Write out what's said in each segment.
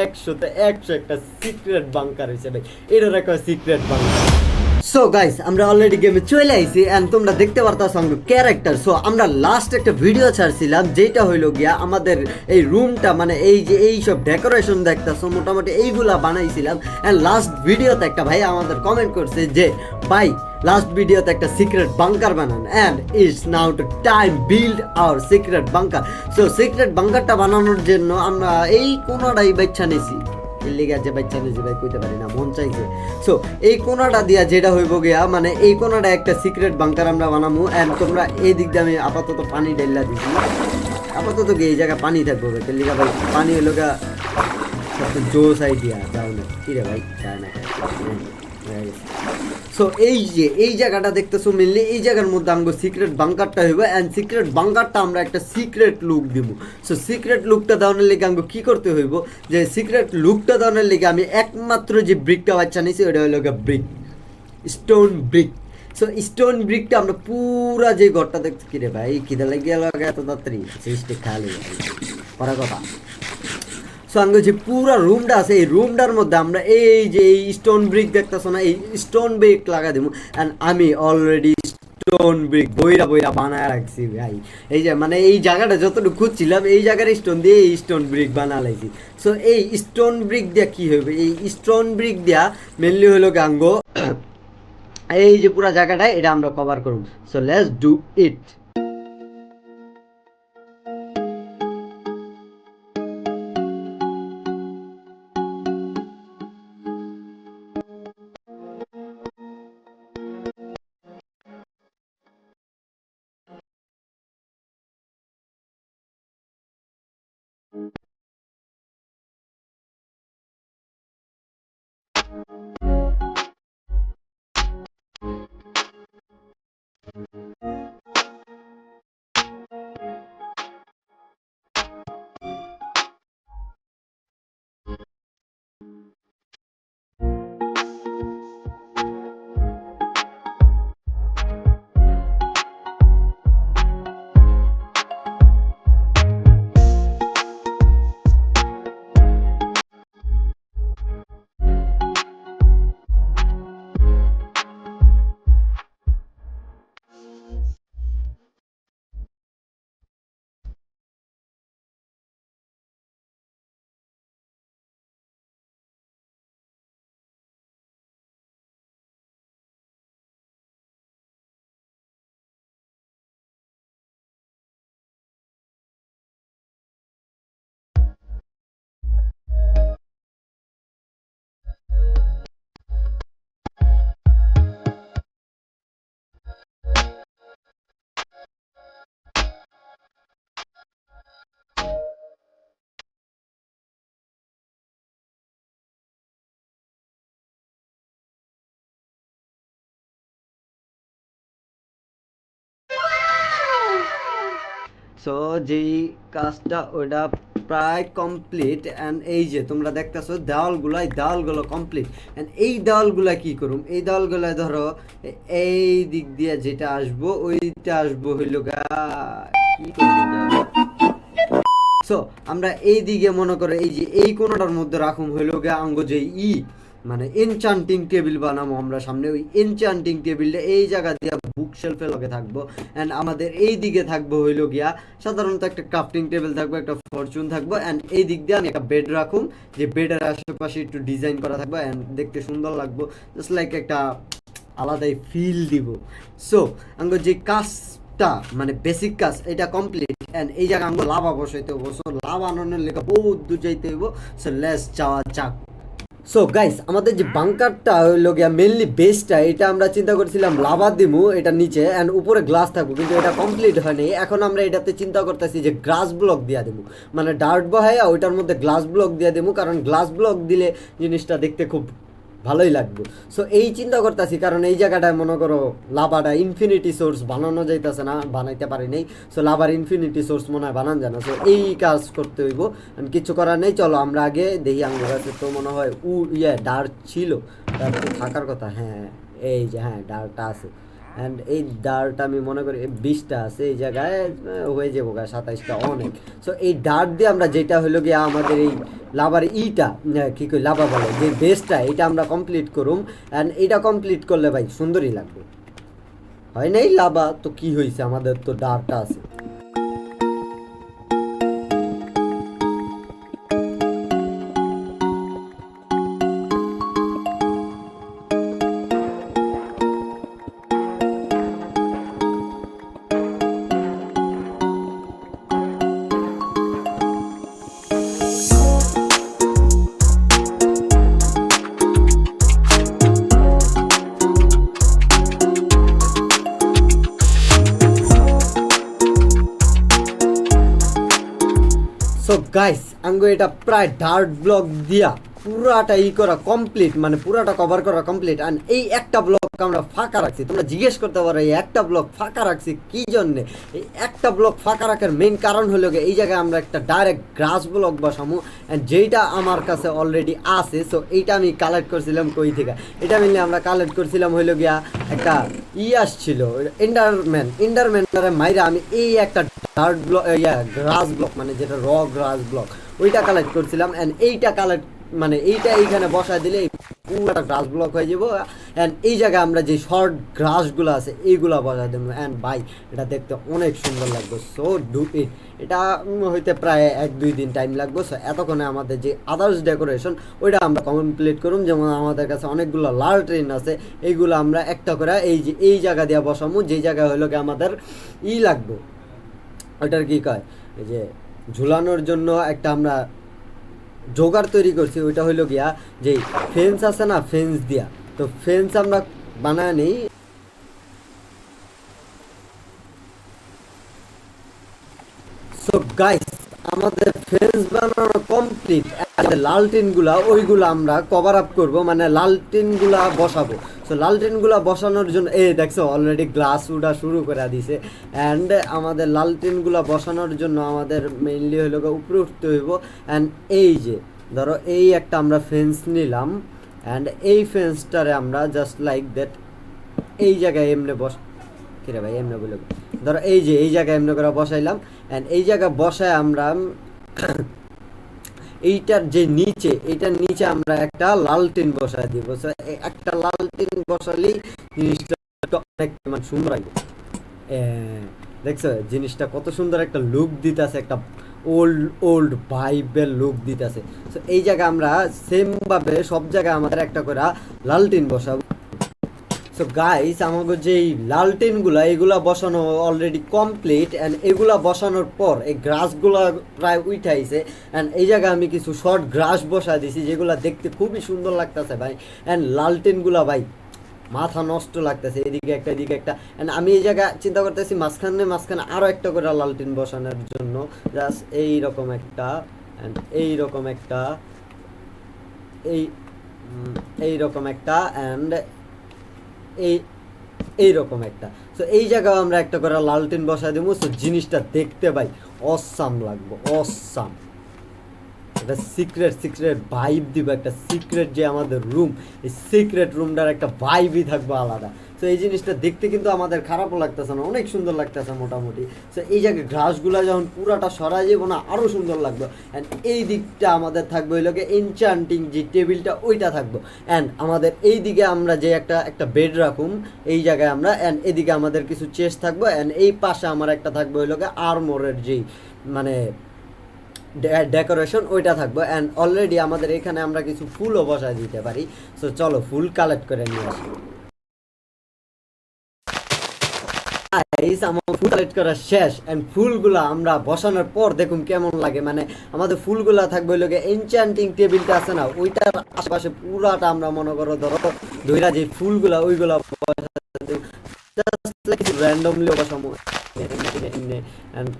একশোতে একশো একটা সিক্রেট বাংকার হয়েছে ভাই। এটার একটা সিক্রেট বাংকার সো গাইস আমরা অলরেডি গেমে চলে আইছি এন্ড তোমরা দেখতে পারতো সঙ্গে ক্যারেক্টার সো আমরা লাস্ট একটা ভিডিও ছাড়ছিলাম, যেটা হইল গিয়া আমাদের এই রুমটা মানে এই যে এই সব ডেকোরেশন দেখতেছো, মোটামুটি এইগুলা বানাইছিলাম। এন্ড লাস্ট ভিডিওতে একটা ভাই আমাদের কমেন্ট করছে যে, ভাই লাস্ট ভিডিওতে একটা সিক্রেট বাংকার বানান and it's now to time build our secret bunker so secret বাংকারটা বানানোর জন্য আমরা এই কোনোটাই বাচ্চা নিছি। এর লিগে যে বাচ্চা নিয়েছি ভাই কইতে পারি না, মন চাইছে। সো এই কোনাটা দিয়া যেটা হইব গিয়া মানে এই কোনাটা একটা সিক্রেট বাংকার আমরা বানামু অ্যান্ড তোমরা এই দিক দিয়ে আমি আপাতত পানি ডেল্লা দিছি। আপাতত কি এই জায়গায় পানি থাকব ভাই লিগে ভাই, পানি সবচেয়ে জোস আইডিয়া যাও না। কি রে ভাই না। সো এই যে, এই জায়গাটা দেখতেছো মেনলি এই জায়গার মধ্যে আমাকে সিক্রেট বাংকারটা হইব অ্যান্ড সিক্রেট বাংকারটা আমরা একটা সিক্রেট লুক দিব। সো সিক্রেট লুকটা দেওয়ানোর লেগে আমাকে কি করতে হইব? যে সিক্রেট লুকটা দেওয়ানোর লেগে আমি একমাত্র যে ব্রিকটা বাচ্চা নিয়েছি ওটা হলো brick stone brick so stone ব্রিকটা আমরা পুরা যে ঘরটা দেখছি, কিরে ভাই, খিদে লেগে গেল এত তাড়াতাড়ি। সিস্টে খালি। পরে কথা। সো আমি যে পুরো রুমটা আছে, এই রুমটার মধ্যে আমরা এই যে এই স্টোন ব্রিক দেখতেছো না, এই স্টোন ব্রিক লাগা দেবো অ্যান্ড আমি অলরেডি স্টোন ব্রিক বইরা বইরা বানায় রাখছি ভাই। এই যে মানে এই জায়গাটা যতটুকু খুঁজছিলাম, এই জায়গার স্টোন দিয়ে এই স্টোন ব্রিক বানা লাইছি সো এই স্টোন ব্রিক দিয়া কি হবে এই স্টোন ব্রিক দিয়া মেনলি হলো গাঙ্গ এই যে পুরো জায়গাটা এটা আমরা কভার করব। So let's do it so যেই কাজটা ওটা প্রায় কমপ্লিট অ্যান্ড এই যে তোমরা দেখতেছো দেওয়ালগুলো এই দেওয়ালগুলো কমপ্লিট অ্যান্ড এই দেওয়ালগুলা কি করুম? এই দেওয়ালগুলা ধরো, এই দিক দিয়ে যেটা আসব, ওইটা আসব হইল সো আমরা এই দিকে মনে করো এই যে এই কোনোটার মধ্যে রাখুম হইল গা আঙ্গ যে ই। মানে এনচান্টিং টেবিল বানাবো আমরা সামনে। ওই এনচান্টিং টেবিলটা এই জায়গা দিয়ে বুক শেলফে লগে থাকব। অ্যান্ড আমাদের এই দিকে থাকব হইল গিয়া সাধারণত একটা ক্রাফটিং টেবিল থাকব, একটা ফরচুন থাকব। অ্যান্ড এই দিক দিয়ে আমি একটা বেড রাখুম, যে বেডের আশেপাশে একটু ডিজাইন করা থাকব অ্যান্ড দেখতে সুন্দর লাগবো। জাস্ট লাইক একটা আলাদাই ফিল দিব। সো আঙ্গ যে কাজটা মানে বেসিক কাজ, এটা কমপ্লিট অ্যান্ড এই জায়গা আঙ্গ লাভা বসাইতে হব সো লাভ আনন্দের লেখা বহুত দূর যাইতে হইব। সো লেস যাওয়া যাক। সো গাইস আমাদের যে বাংকারটা হইল গিয়া মেনলি বেসটা এটা আমরা চিন্তা করেছিলাম লাভা দিমু, এটা নিচে অ্যান্ড উপরে গ্লাস থাকব, কিন্তু এটা কমপ্লিট হয়নি। এখন আমরা এটাতে চিন্তা করতেছি যে গ্লাস ব্লক দিয়া দেবো মানে ডার্ট বহাইয়া ওইটার মধ্যে গ্লাস ব্লক দিয়ে দেবো কারণ গ্লাস ব্লক দিলে জিনিসটা দেখতে খুব ভালোই লাগবে। সো এই চিন্তা করতেছি, কারণ এই জায়গাটায় মনে করো, লাভাটা ইনফিনিটি সোর্স বানানো যাইতেছে না, বানাইতে পারি নাই। সো লাভার ইনফিনিটি সোর্স মনে হয় বানান জানা। সো এই কাজ করতে হইব। কিছু করার নেই, চলো আমরা আগে দেখি আমার কাছে তো মনে হয় উ ইয়ে ডার ছিল। থাকার কথা হ্যাঁ এই যে হ্যাঁ ডারটা আছে। অ্যান্ড এই ডারটা আমি মনে করি বিশটা আছে, এই জায়গায় হয়ে যাব গা, সাতাইশটা অনেক। সো এই ডার দিয়ে আমরা যেটা হলো গিয়ে আমাদের এই লাভার ইটা কী কি কই, লাভা বলে, যে বেসটা, এটা আমরা কমপ্লিট করুম। অ্যান্ড এটা কমপ্লিট করলে ভাই, সুন্দরই লাগবে। হয় নাই লাভা? তো কি হয়েছে আমাদের তো ডারটা আছে। গাইস আঙ্গো এটা প্রায় ডার্ট ব্লক দিয়া পুরাটা ই করা কমপ্লিট মানে পুরাটা কভার করা কমপ্লিট আর এই একটা ব্লক আমরা ফাঁকা রাখছি। তোমরা জিজ্ঞেস করতে পারো, এই একটা ব্লক ফাঁকা রাখছি কি জন্যে? এই একটা ব্লক ফাঁকা রাখার মেইন কারণ হলো গিয়ে এই জায়গায় আমরা একটা ডাইরেক্ট গ্রাস ব্লক বসামু অ্যান্ড যেইটা আমার কাছে অলরেডি আছে সো এইটা আমি কালেক্ট করছিলাম কই থেকে? এটা মিলে আমরা কালেক্ট করছিলাম হইল গিয়া একটা ই আসছিল ইন্ডারম্যান ইন্ডারম্যানটারে মাইরা আমি এই একটা ডার্ট ব্লক ইয়া গ্রাস ব্লক মানে যেটা র গ্রাস ব্লক ওইটা কালেক্ট করছিলাম অ্যান্ড এইটা কালেক্ট মানে এইটা এইখানে বসায় দিলে পুরোটা গ্রাস ব্লক হয়ে যাব। অ্যান্ড এই জায়গায় আমরা যে শর্ট গ্রাসগুলো আছে এইগুলো বসায় দেবো। অ্যান্ড বাই এটা দেখতে অনেক সুন্দর লাগবে। সো ডুপিট এটা উম, হইতে প্রায় এক দুই দিন টাইম লাগবে। সো এতক্ষণে আমাদের যে আদার্স ডেকোরেশন ওইটা আমরা কমপ্লিট করুম যেমন আমাদের কাছে অনেকগুলো লাল ট্রেন আছে এইগুলো আমরা একটা করে এই যে এই জায়গা দিয়ে বসামু। যেই জায়গায় হলো কি আমাদের ই লাগবে। ওটার কি কয়? যে ঝুলানোর জন্য একটা আমরা জোগাড় তৈরি করছি, ওইটা হইল গিয়া যে ফেন্স আছে না ফেন্স দিয়া। তো ফেন্স আমরা বানায় নেই। গাইস আমাদের ফেন্স বানানো কমপ্লিট লালটিনগুলা ওইগুলো আমরা কভার আপ করব মানে লালটিনগুলা বসাবো। সো লালটিনগুলা বসানোর জন্য, এই দেখছ অলরেডি গ্লাস উঠা শুরু করে দিছে। অ্যান্ড আমাদের লাল লালটিনগুলা বসানোর জন্য আমাদের মেইনলি গিয়ে উপরে উঠতে হইব। অ্যান্ড এই যে, ধরো এই একটা আমরা ফেন্স নিলাম। অ্যান্ড এই ফেন্সটারে আমরা জাস্ট লাইক দ্যাট এই জায়গায় এমনি বস, কিরে ভাই, এমনি বলে ধরো এই যে, এই জায়গায় এমনি করে বসাইলাম। অ্যান্ড এই জায়গায় বসায় আমরা এইটার যে নিচে এইটার নিচে আমরা একটা লালটিন বসায় দিব। একটা লালটিন বসালেই জিনিসটা সুন্দর লাগবে দেখছ, জিনিসটা কত সুন্দর একটা লুক দিতেছে, একটা ওল্ড ওল্ড ভাইবের লুক দিতেছে। তো এই জায়গায় আমরা সেম ভাবে সব জায়গায় আমাদের একটা করে লালটিন বসাবো। সো গাইস আমাকে যে এই লালটেনগুলা এগুলা বসানো অলরেডি কমপ্লিট অ্যান্ড এগুলা বসানোর পর এই গ্রাসগুলা প্রায় উঠাইছে অ্যান্ড এই জায়গায় আমি কিছু শর্ট গ্রাস বসা দিছি, যেগুলা দেখতে খুবই সুন্দর লাগতেছে ভাই অ্যান্ড লালটেনগুলা ভাই, মাথা নষ্ট লাগতেছে, এদিকে একটা এদিকে একটা অ্যান্ড আমি এই জায়গা চিন্তা করতেছি মাঝখানে মাঝখানে আরও একটা করে লালটেন বসানোর জন্য জাস্ট এই রকম একটা অ্যান্ড এই রকম একটা, এই এই রকম একটা অ্যান্ড এই, এইরকম একটা। সো এই জায়গায় আমরা একটা করে লালটিন বসায় দেবো। সো জিনিসটা দেখতে পাই অসাম লাগবো, অসাম। একটা সিক্রেট সিক্রেট ভাইব দিব, একটা সিক্রেট যে আমাদের রুম এই সিক্রেট রুমটার একটা ভাইবই থাকবে আলাদা। তো এই জিনিসটা দেখতে কিন্তু আমাদের খারাপও লাগতেছে না, অনেক সুন্দর লাগতেছে মোটামুটি। তো এই জায়গায় ঘাসগুলো যখন পুরাটা সরা যাব না আরও সুন্দর লাগবে। অ্যান্ড এই দিকটা আমাদের থাকবে ওই লোকে এনচান্টিং যে টেবিলটা, ওইটা থাকব। অ্যান্ড আমাদের এই দিকে আমরা যে একটা একটা বেড রাখুম, এই জায়গায় আমরা অ্যান্ড এদিকে আমাদের কিছু চেস্ট থাকব অ্যান্ড এই পাশে আমার একটা থাকবে ওই লোকে আরমোরের যেই মানে ডেকোরেশন ওইটা থাকব। অ্যান্ড অলরেডি আমাদের এখানে আমরা কিছু ফুলও বসায় দিতে পারি। সো চলো ফুল কালেক্ট করে নিয়ে আসি। Guys, আমার ফুল কালেক্ট করা শেষ এন্ড ফুলগুলা আমরা বসানোর পর দেখুন কেমন লাগে। মানে আমাদের ফুলগুলা থাকবে লোকে এনচান্টিং টেবিলটা আছে না ওইটার আশেপাশে পুরাটা আমরা মনে করো ধরো ধৈরা যে ফুলগুলা ওইগুলা র্যান্ডমলি বসামো অ্যান্ড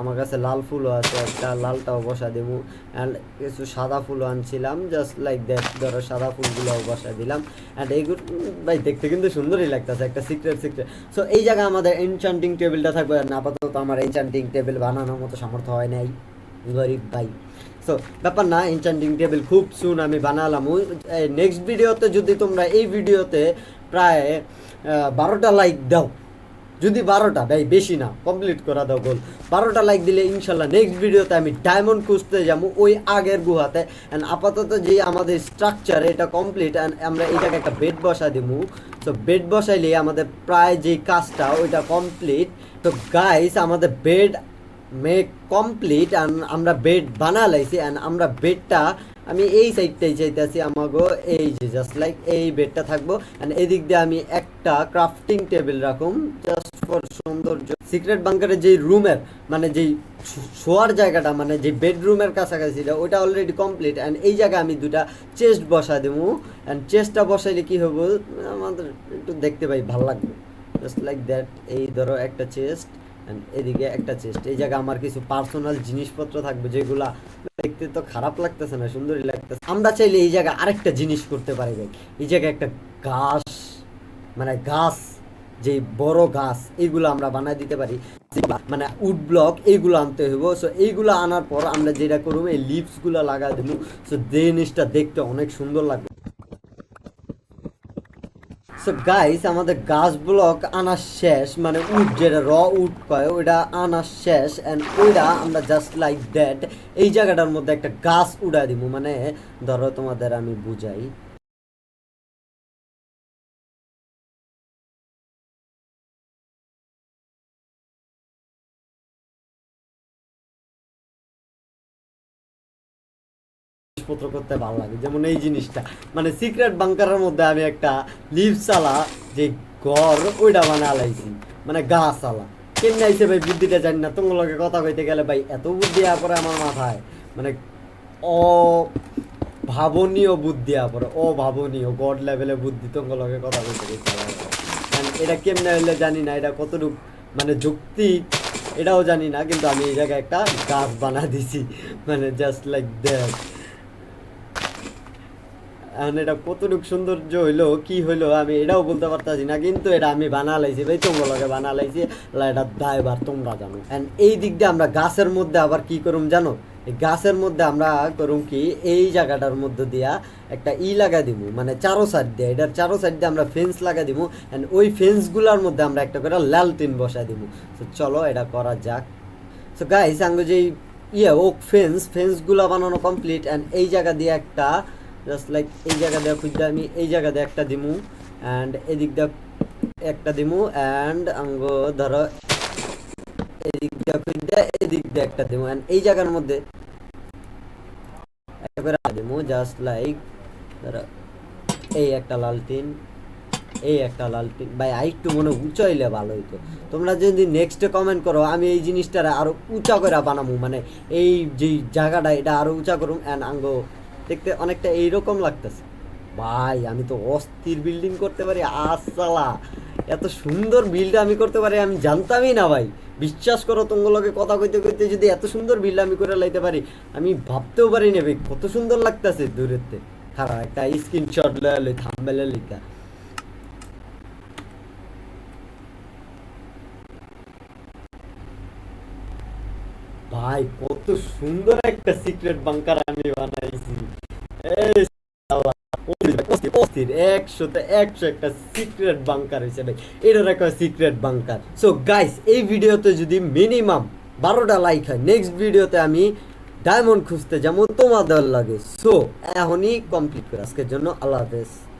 আমার কাছে লাল ফুলও আছে, একটা লালটাও বসা দেবো। অ্যান্ড কিছু সাদা ফুলও আনছিলাম জাস্ট লাইক দ্যাট ধরো সাদা ফুলগুলোও বসা দিলাম। অ্যান্ড এইগুলো ভাই, দেখতে কিন্তু সুন্দরই লাগতেছে, একটা সিক্রেট সিক্রেট সো এই জায়গায় আমাদের এনচান্টিং টেবিলটা থাকবে, আর আপাতত আমার এনচান্টিং টেবিল বানানোর মতো সামর্থ্য হয় নাই। গরিব ভাই। সো ব্যাপার না এনচান্টিং টেবিল খুব সুন আমি বানালাম। নেক্সট ভিডিওতে যদি তোমরা এই ভিডিওতে প্রায় বারোটা লাইক দাও যদি বারোটা, ভাই, বেশি না কমপ্লিট করা দাও গোল বারোটা লাইক দিলে ইনশাল্লাহ নেক্সট ভিডিওতে আমি ডায়মন্ড খুঁজতে যাব ওই আগের গুহাতে। অ্যান্ড আপাতত যে আমাদের স্ট্রাকচার এটা কমপ্লিট অ্যান্ড আমরা এটাকে একটা বেড বসা দিব তো বেড বসাইলে আমাদের প্রায় যে কাজটা, ওইটা কমপ্লিট তো গাইস আমাদের বেড মেক কমপ্লিট অ্যান্ড আমরা বেড বানা লাইছি অ্যান্ড আমরা বেডটা আমি এই সাইডটাই চাইতেছি আমাগো এই যে জাস্ট লাইক এই বেডটা থাকব অ্যান্ড এদিক দিয়ে আমি একটা ক্রাফটিং টেবিল রাখুম জাস্ট ফর সৌন্দর্য। সিক্রেট বাংকারের যেই রুমের মানে যেই শোয়ার জায়গাটা মানে যে বেডরুমের কাছাকাছি ওটা অলরেডি কমপ্লিট অ্যান্ড এই জায়গায় আমি দুটা চেস্ট বসা দেবো অ্যান্ড চেস্টটা বসাইলে কি হবে? আমাদের একটু দেখতে পাই ভালো লাগবে। জাস্ট লাইক দ্যাট এই ধরো একটা চেস্ট এদিকে একটা চেস্ট এই জায়গায় আমার কিছু পার্সোনাল জিনিসপত্র থাকবে যেগুলা দেখতে তো খারাপ লাগতেছে না, সুন্দরই লাগতেছে। আমরা চাইলে এই জায়গায় আরেকটা জিনিস করতে পারি ভাই। এই জায়গায় একটা গাছ মানে গাছ যে বড় গাছ এইগুলো আমরা বানাই দিতে পারি। মানে উড ব্লক এইগুলো আনতে হইব। সো এইগুলো আনার পর আমরা যেটা করব, এই লিভসগুলো লাগা দেবো। সো জিনিসটা দেখতে অনেক সুন্দর লাগবে। সো গাইস আমাদের গাছ ব্লক আনা শেষ মানে উড যেটা র উড কয় ওইটা আনা শেষ অ্যান্ড ওইটা আমরা জাস্ট লাইক দ্যাট এই জায়গাটার মধ্যে একটা গাছ উড়া দিব। মানে ধরো তোমাদের আমি বুঝাই। জিনিসপত্র করতে ভালো লাগে, যেমন এই জিনিসটা। মানে সিক্রেট বাংকারের মধ্যে আমি একটা লিভসালা যে ঘর ওইটা বানা লাইছি মানে গাছ আলা কেমনে আইছে ভাই, বুদ্ধিটা জানি না। তোমার লগে কথা কইতে গেলে ভাই, এত বুদ্ধি পরে আমার মাথায়। মানে অ ভাবনীয় বুদ্ধি পরে, অভাবনীয় গড লেভেলে বুদ্ধি তোমার লগে কথা কইতে গেছে। এটা কেমনে হইলে জানি না, এটা কতটুক মানে যুক্তি, এটাও জানি না, কিন্তু আমি এই জায়গায় একটা গাছ বানা দিছি। মানে জাস্ট লাইক দ্যাট এখন এটা কতটুকু সৌন্দর্য হইল, কি হইল, আমি এটাও বলতে পারতাছি না, কিন্তু এটা আমি বানা লাইছি ভাই তোমরা লগে বানা লাইছি এটা দায়বার তোমরা জানো। এন্ড এই দিক দিয়ে আমরা গাছের মধ্যে আবার কি করুম জানো? এই গাছের মধ্যে আমরা করুম কি, এই জায়গাটার মধ্যে দিয়া একটা ই লাগা দিব মানে চারো সাইড দিয়ে, এটার চারো সাইড দিয়ে আমরা ফেন্স লাগা দিব অ্যান্ড ওই ফেন্সগুলোর মধ্যে আমরা একটা করে ল্যালটিন বসা দিব তো চলো, এটা করা যাক। সো গাইস আঙ্গ যেই ইয়ে ওক ফেন্স ফেন্সগুলো বানানো কমপ্লিট অ্যান্ড এই জায়গা দিয়ে একটা জাস্ট লাইক এই জায়গা দিয়ে খুঁজতে আমি এই জায়গা দিয়ে একটা দিমু অ্যান্ড এদিক দিয়ে একটা দিমু অ্যান্ড আঙ্গ ধরো এদিক দিয়ে খুঁজতে, এদিক দিয়ে একটা দিমু অ্যান্ড এই জায়গার মধ্যে করে দিমু জাস্ট লাইক ধরো এই একটা লালটিন এই একটা লালটিন ভাই আরেকটু মনে উঁচা হইলে ভালো হইতো। তোমরা যদি নেক্সটে কমেন্ট করো, আমি এই জিনিসটা আরও উঁচা করে বানাবো মানে এই যে জায়গাটা, এটা আরও উঁচা করুম অ্যান্ড আঙ্গ দেখতে অনেকটা এইরকম লাগতেছে। ভাই, আমি তো অস্থির বিল্ডিং করতে পারি আসসালা এত সুন্দর বিল্ড আমি করতে পারি, আমি জানতামই না ভাই। বিশ্বাস করো তোমাগুলোকে কথা কইতে কইতে যদি এত সুন্দর বিল্ড আমি করে লাইতে পারি, আমি ভাবতেও পারি না ভাই, কত সুন্দর লাগতেছে দূরেতে। খারাপ একটা স্ক্রিনশট লই থাম্বেলে লিখা। ভাই, কত সুন্দর একটা সিক্রেট বাংকার আমি বানাইছি এই শালা, অস্থির অস্থির একশোতে একশো একটা সিক্রেট বাংকার হয়েছে ভাই। এটার একটা সিক্রেট বাংকার সো গাইস এই ভিডিওতে যদি মিনিমাম বারোটা লাইক হয় নেক্সট ভিডিওতে আমি ডায়মন্ড খুঁজতে যেমন তোমাদের লাগে। সো এখনই কমপ্লিট করে। আজকের জন্য আল্লাহ হাফেজ।